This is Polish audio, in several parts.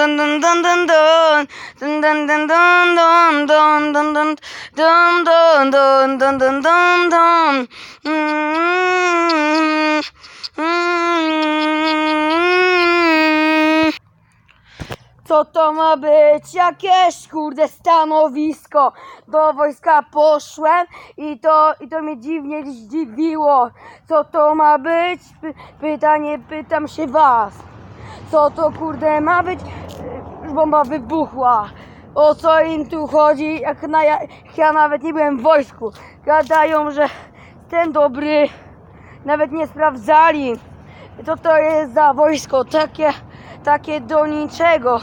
dun dun dun dun dun dun dun dun dun dun dun dun dun dun dun dun dun dun dun Mm, mm. Co to ma być? Jakieś kurde stanowisko. Do wojska poszłem i to, i to mnie dziwnie zdziwiło. Co to ma być? Py, pytanie pytam się was. Co to kurde ma być? Bomba wybuchła. O co im tu chodzi? Jak na, ja, ja nawet nie byłem w wojsku. Gadają, że ten dobry nawet nie sprawdzali. Co to jest za wojsko? Takie, takie do niczego.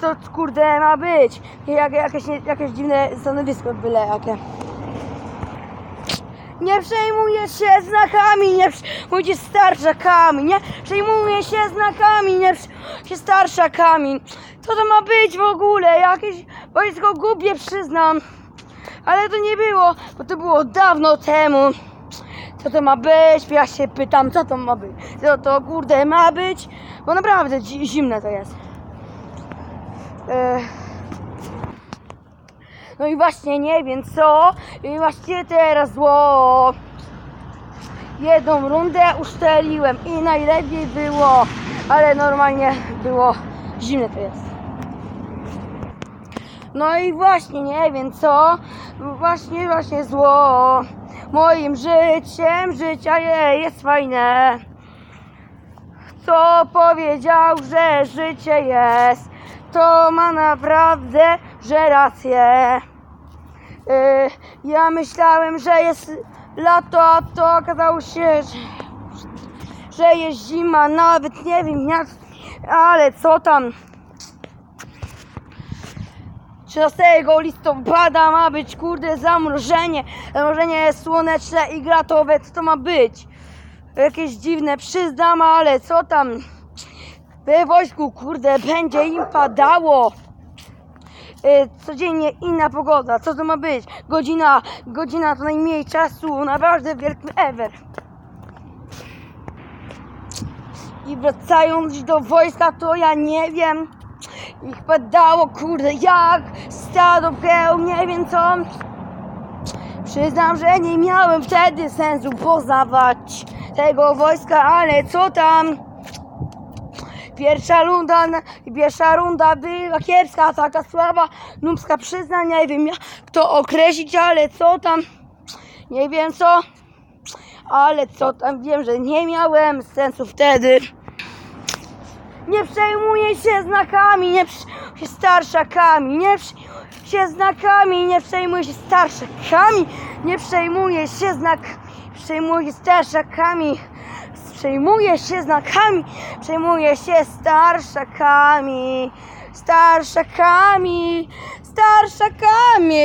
Co to kurde ma być? Jak, jakieś, jakieś dziwne stanowisko byle jakie. Nie przejmuję się znakami, nie przejmuję się starszakami, nie przejmuję się znakami, nie przejmuję się starszakami. Co to ma być w ogóle? Jakieś wojsko głupie przyznam. Ale to nie było, bo to było dawno temu. Co to ma być? Ja się pytam, co to ma być? Co to kurde ma być? Bo naprawdę zimne to jest. Ech. No i właśnie nie wiem co. I właśnie teraz zło. Jedną rundę uszczeliłem i najlepiej było, ale normalnie było zimne to jest. No i właśnie nie wiem co. Właśnie, właśnie zło. Moim życiem życia je- jest fajne. Kto powiedział, że życie jest, to ma naprawdę, że rację. Yy, ja myślałem, że jest lato, a to okazało się, że, że jest zima, nawet nie wiem jak, ale co tam. 13 listopada ma być kurde zamrożenie, zamrożenie słoneczne i gratowe, co to ma być? Jakieś dziwne, przyznam, ale co tam? We wojsku kurde będzie im padało. Y, codziennie inna pogoda, co to ma być? Godzina, godzina to najmniej czasu, naprawdę wielki ever. I wracając do wojska, to ja nie wiem. Ich padało, kurde, jak stado pcheł, nie wiem co. Przyznam, że nie miałem wtedy sensu poznawać tego wojska, ale co tam? Pierwsza runda, pierwsza runda była kiepska, taka słaba, nubska przyznam, nie wiem jak to określić, ale co tam? Nie wiem co, ale co tam, wiem, że nie miałem sensu wtedy. Nie przejmuję się znakami, nie przejmuję się starszakami, nie przejmuję się znakami, nie przejmuję się starszakami, nie przejmuję się znak, przejmuję się starszakami, przejmuję się znakami, przejmuję się starszakami, starszakami, starszakami.